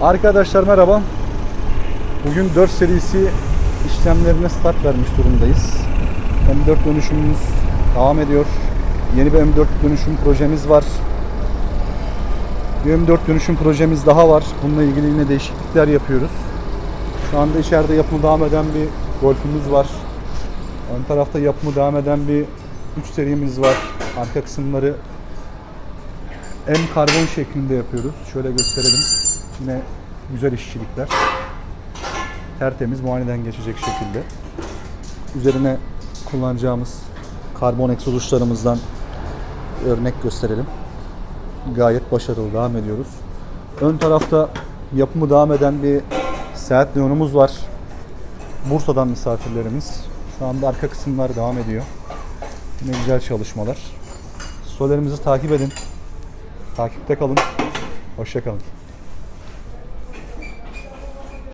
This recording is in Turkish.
Arkadaşlar merhaba. Bugün 4 serisi işlemlerine start vermiş durumdayız. M4 dönüşümümüz devam ediyor. Yeni bir M4 dönüşüm projemiz var. Bir M4 dönüşüm projemiz daha var. Bununla ilgili yine değişiklikler yapıyoruz. Şu anda içeride yapımı devam eden bir Golf'ümüz var. Ön tarafta yapımı devam eden bir 3 serimiz var. Arka kısımları M karbon şeklinde yapıyoruz. Şöyle gösterelim. Yine güzel işçilikler. Tertemiz muayeneden geçecek şekilde. Üzerine kullanacağımız karbon egzoz uçlarımızdan örnek gösterelim. Gayet başarılı devam ediyoruz. Ön tarafta yapımı devam eden bir Seat Leon'umuz var. Bursa'dan misafirlerimiz. Şu anda arka kısımlar devam ediyor. Yine güzel çalışmalar. Storylerimizi takip edin. Takipte kalın. Hoşça kalın.